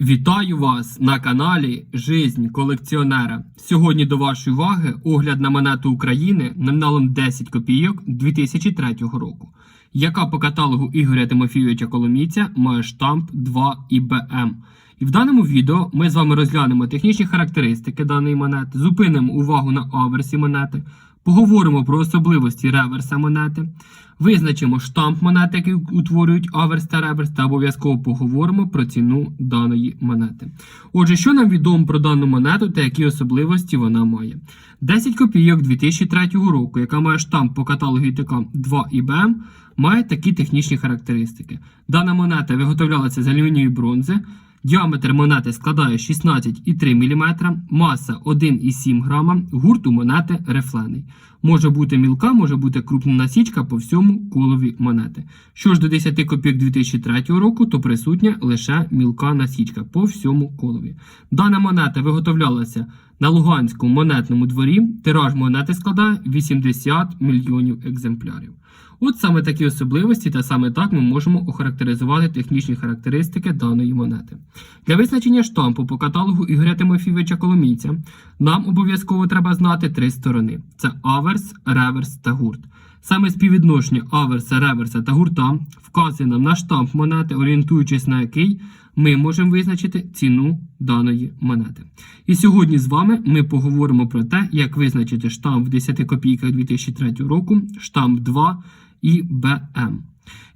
Вітаю вас на каналі Жизнь колекціонера. Сьогодні до вашої уваги огляд на монету України номіналом 10 копійок 2003 року, яка по каталогу Ігоря Тимофійовича Коломійця має штамп 2 ІБМ. І в даному відео ми з вами розглянемо технічні характеристики даної монети, зупинимо увагу на аверсі монети, поговоримо про особливості реверса монети, визначимо штамп монети, який утворюють аверс та реверс, та обов'язково поговоримо про ціну даної монети. Отже, що нам відомо про дану монету та які особливості вона має? 10 копійок 2003 року, яка має штамп по каталогу ІТК 2 ІБМ, має такі технічні характеристики. Дана монета виготовлялася з алюмінієвої бронзи. Діаметр монети складає 16,3 мм, маса 1,7 грама, гурт у монети рифлений. Може бути мілка, може бути крупна насічка по всьому колові монети. Що ж до 10 копійок 2003 року, то присутня лише мілка насічка по всьому колові. Дана монета виготовлялася на Луганському монетному дворі. Тираж монети складає 80 мільйонів екземплярів. От саме такі особливості, та саме так ми можемо охарактеризувати технічні характеристики даної монети. Для визначення штампу по каталогу Ігоря Тимофійовича Коломійця нам обов'язково треба знати три сторони: це аверс, реверс та гурт. Саме співвідношення аверса, реверса та гурта вказує нам на штамп монети, орієнтуючись на який ми можемо визначити ціну даної монети. І сьогодні з вами ми поговоримо про те, як визначити штамп в 10 копійках 2003 року, штамп 2 і.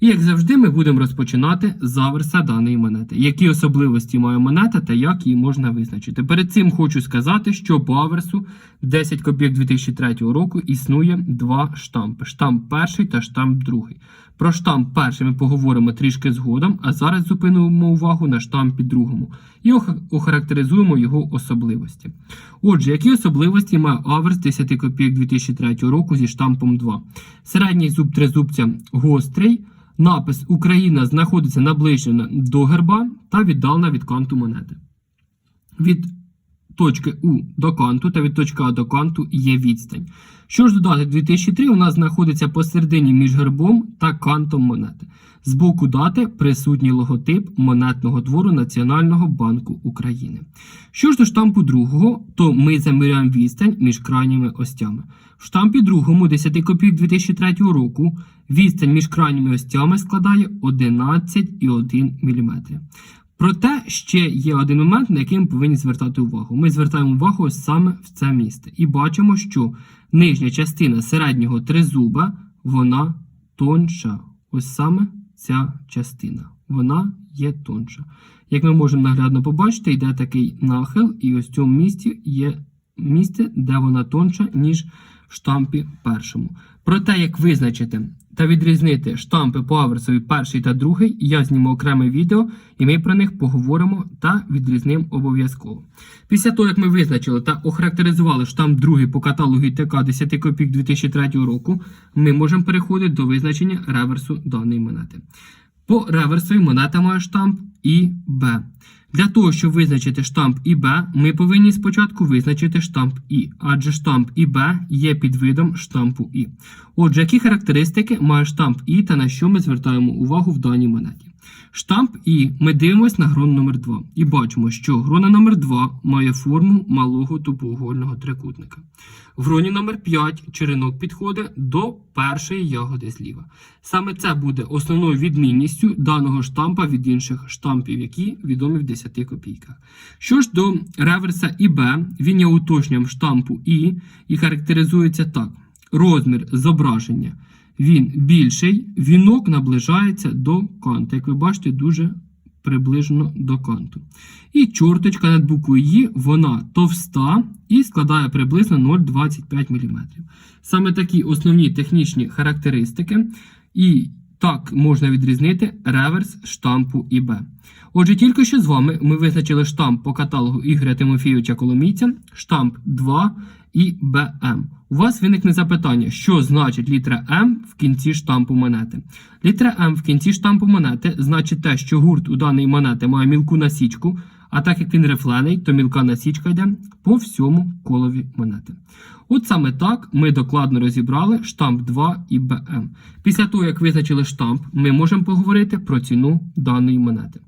І як завжди, ми будемо розпочинати з аверса даної монети. Які особливості має монета та як її можна визначити. Перед цим хочу сказати, що по аверсу 10 копійок 2003 року існує два штампи: штамп перший та штамп другий. Про штамп перший ми поговоримо трішки згодом, а зараз зупинимо увагу на штампі другому і охарактеризуємо його особливості. Отже, які особливості має аверс 10 копійок 2003 року зі штампом 2? Середній зуб тризубця гострий. Напис Україна знаходиться наближена до герба та віддалена від канту монети. Від точки У до канту та від точки А до канту є відстань. Що ж додати 2003 у нас знаходиться посередині між гербом та кантом монети. З боку дати присутній логотип монетного двору Національного банку України. Що ж до штампу другого, то ми заміряємо відстань між крайніми остями. В штампі другому 10 копійок 2003 року відстань між крайніми остями складає 11,1 мм. Проте ще є один момент, на який ми повинні звертати увагу. Ми звертаємо увагу саме в це місце. І бачимо, що нижня частина середнього тризуба вона тонша. Ось саме ця частина. Вона є тонша. Як ми можемо наглядно побачити, йде такий нахил, і ось в цьому місці є місце, де вона тонша, ніж в штампі першому. Про те, як визначити та відрізнити штампи по аверсові перший та другий, я зніму окреме відео, і ми про них поговоримо та відрізнимо обов'язково. Після того, як ми визначили та охарактеризували штамп другий по каталогу ІТК 10 копійок 2003 року, ми можемо переходити до визначення реверсу даної монети. По реверсові монета має штамп ІБ. Для того, щоб визначити штамп ІБ, ми повинні спочатку визначити штамп І, адже штамп ІБ є підвидом штампу І. Отже, які характеристики має штамп І та на що ми звертаємо увагу в даній монеті? Штамп І ми дивимося на грон номер 2 і бачимо, що грона номер 2 має форму малого тупоугольного трикутника. В гроні номер 5 черенок підходить до першої ягоди зліва. Саме це буде основною відмінністю даного штампа від інших штампів, які відомі в 10 копійках. Що ж до реверса ІБ, він є уточненням штампу І і характеризується так: розмір зображення. Він більший, вінок наближається до канту. Як ви бачите, дуже приближено до канту. І чорточка над буквою «Ї», вона товста і складає приблизно 0,25 мм. Саме такі основні технічні характеристики. І так можна відрізнити реверс штампу ІБ. Отже, тільки що з вами ми визначили штамп по каталогу Ігоря Тимофійовича Коломійця, штамп 2 і БМ. У вас виникне запитання, що значить літера М в кінці штампу монети. Літера М в кінці штампу монети значить те, що гурт у даної монети має мілку насічку, а так як він рифлений, то мілка насічка йде по всьому колові монети. От саме так ми докладно розібрали штамп 2 і БМ. Після того, як визначили штамп, ми можемо поговорити про ціну даної монети.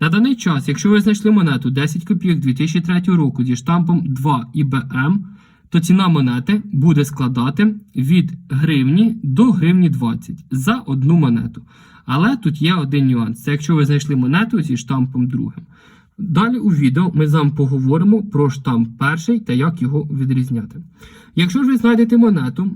На даний час, якщо ви знайшли монету 10 копійок 2003 року зі штампом 2 ІБМ, то ціна монети буде складати від гривні до гривні 20 за одну монету. Але тут є один нюанс: це якщо ви знайшли монету зі штампом другим. Далі у відео ми з вами поговоримо про штамп перший та як його відрізняти. Якщо ж ви знайдете монету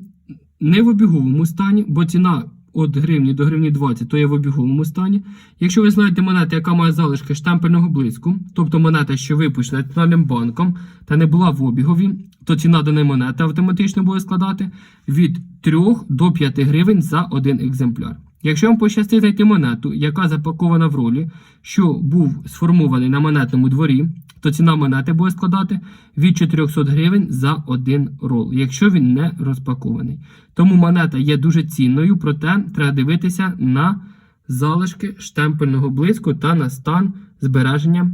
не в обіговому стані, бо ціна від гривні до гривні 20 то є в обіговому стані. Якщо ви знаєте монету, яка має залишки штемпельного блиску, тобто монета, що випущена Національним банком та не була в обігові, то ціна даної монети автоматично буде складати від 3 до 5 гривень за один екземпляр. Якщо вам пощастить знайти монету, яка запакована в ролі, що був сформований на монетному дворі, то ціна монети буде складати від 400 гривень за один рол, якщо він не розпакований. Тому монета є дуже цінною, проте треба дивитися на залишки штемпельного блиску та на стан збереження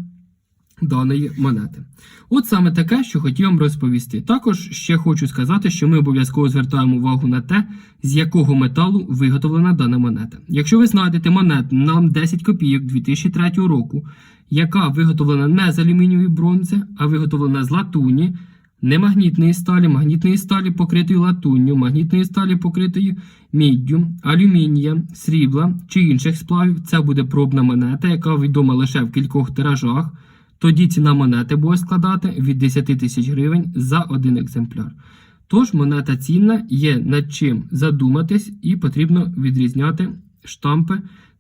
даної монети. От саме таке, що хотів вам розповісти. Також ще хочу сказати, що ми обов'язково звертаємо увагу на те, з якого металу виготовлена дана монета. Якщо ви знайдете монету на 10 копійок 2003 року, яка виготовлена не з алюмінієвої бронзи, а виготовлена з латуні, не магнітної сталі, магнітної сталі покритої латунню, магнітної сталі покритої міддю, алюмінія, срібла чи інших сплавів, це буде пробна монета, яка відома лише в кількох тиражах. Тоді ціна монети буде складати від 10 тисяч гривень за один екземпляр. Тож монета цінна, є над чим задуматись, і потрібно відрізняти штампи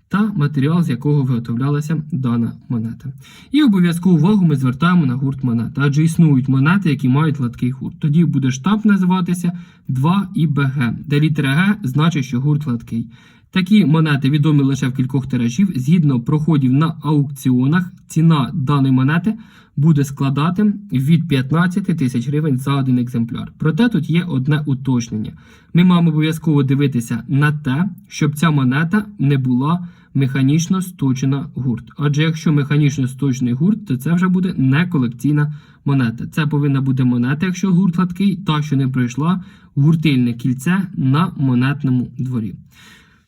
та матеріал, з якого виготовлялася дана монета. І обов'язкову увагу ми звертаємо на гурт монет, адже існують монети, які мають гладкий гурт. Тоді буде штамп називатися 2 ІБГ, де літера Г значить, що гурт гладкий. Такі монети відомі лише в кількох тиражів. Згідно проходів на аукціонах, ціна даної монети буде складати від 15 тисяч гривень за один екземпляр. Проте тут є одне уточнення. Ми маємо обов'язково дивитися на те, щоб ця монета не була механічно сточена гурт. Адже якщо механічно сточений гурт, то це вже буде не колекційна монета. Це повинна бути монета, якщо гурт гладкий, та що не пройшла гуртильне кільце на монетному дворі.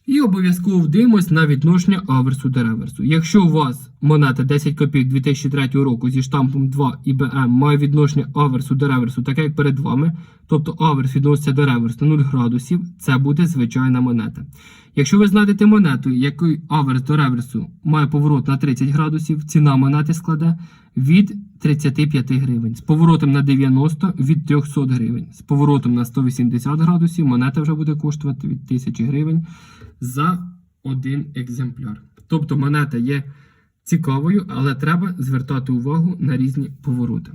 І обов'язково вдивимось на відношення аверсу до реверсу. Якщо у вас монета 10 копійок 2003 року зі штампом 2 ІБМ має відношення аверсу до реверсу, таке як перед вами, тобто аверс відноситься до реверсу на 0 градусів, це буде звичайна монета. Якщо ви знайдете монету, який аверс до реверсу має поворот на 30 градусів, ціна монети складе від 35 гривень. З поворотом на 90 від 300 гривень. З поворотом на 180 градусів монета вже буде коштувати від 1000 гривень за один екземпляр.Тобто монета є цікавою, але треба звертати увагу на різні повороти.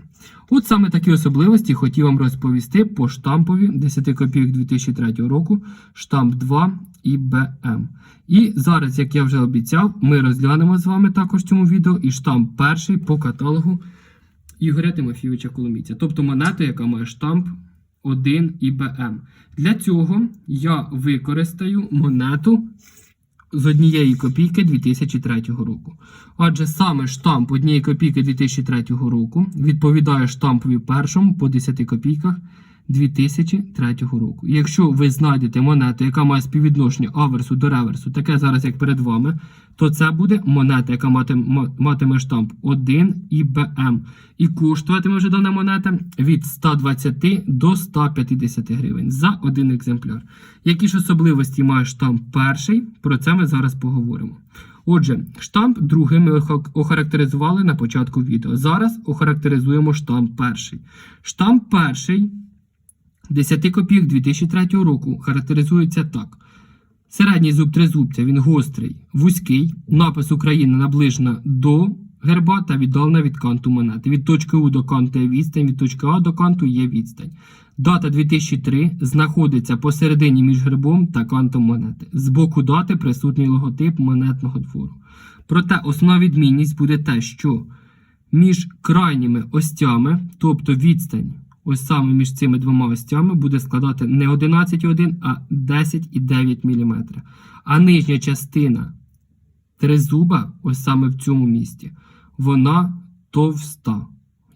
От саме такі особливості хотів вам розповісти по штампові 10 копійок 2003 року, штамп 2 ІБМ. І зараз, як я вже обіцяв, ми розглянемо з вами також в цьому відео і штамп перший по каталогу Ігоря Тимофійовича Коломійця. Тобто монету, яка має штамп 1 ІБМ. Для цього я використаю монету з однієї копійки 2003 року. Адже саме штамп однієї копійки 2003 року відповідає штампові першому по 10 копійках 2003 року. Якщо ви знайдете монету, яка має співвідношення аверсу до реверсу, таке зараз, як перед вами, то це буде монета, яка матиме, штамп 1 ІБМ. І коштуватиме вже дана монета від 120 до 150 гривень за один екземпляр. Які ж особливості має штамп перший, про це ми зараз поговоримо. Отже, штамп другий ми охарактеризували на початку відео. Зараз охарактеризуємо штамп перший. Штамп перший 10 копійок 2003 року характеризується так. Середній зуб тризубця він гострий, вузький, напис Україна наближена до герба та віддалена від канту монети. Від точки У до канту є відстань, від точки А до канту є відстань. Дата 2003 знаходиться посередині між гербом та кантом монети. З боку дати присутній логотип монетного двору. Проте основна відмінність буде те, що між крайніми остями, тобто відстань, ось саме між цими двома остями, буде складати не 11,1, а 10,9 мм. А нижня частина тризуба, ось саме в цьому місці, вона товста.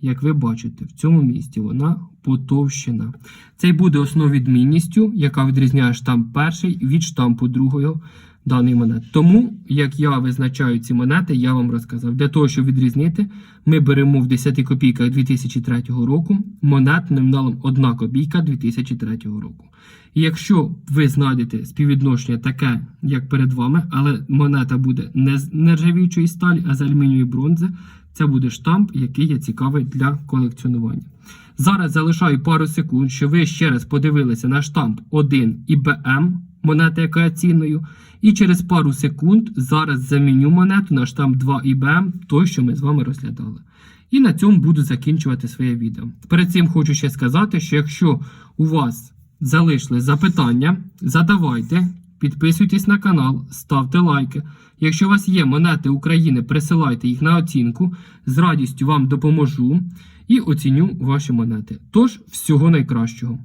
Як ви бачите, в цьому місці вона потовщена. Це й буде відмінністю, яка відрізняє штамп перший від штампу другого даної монети. Тому, як я визначаю ці монети, я вам розказав. Для того, щоб відрізнити, ми беремо в 10 копійках 2003 року монет номіналом 1 копійка 2003 року. І якщо ви знайдете співвідношення таке, як перед вами, але монета буде не з нержавіючої сталі, а з алюмінієвої бронзи, це буде штамп, який є цікавий для колекціонування. Зараз залишаю пару секунд, щоб ви ще раз подивилися на штамп 1 і БМ, монета, яка є цінною. І через пару секунд зараз заміню монету на штамп 2 і БМ, той, що ми з вами розглядали. І на цьому буду закінчувати своє відео. Перед цим хочу ще сказати, що якщо у вас залишили запитання, задавайте, підписуйтесь на канал, ставте лайки. Якщо у вас є монети України, присилайте їх на оцінку. З радістю вам допоможу і оціню ваші монети. Тож, всього найкращого.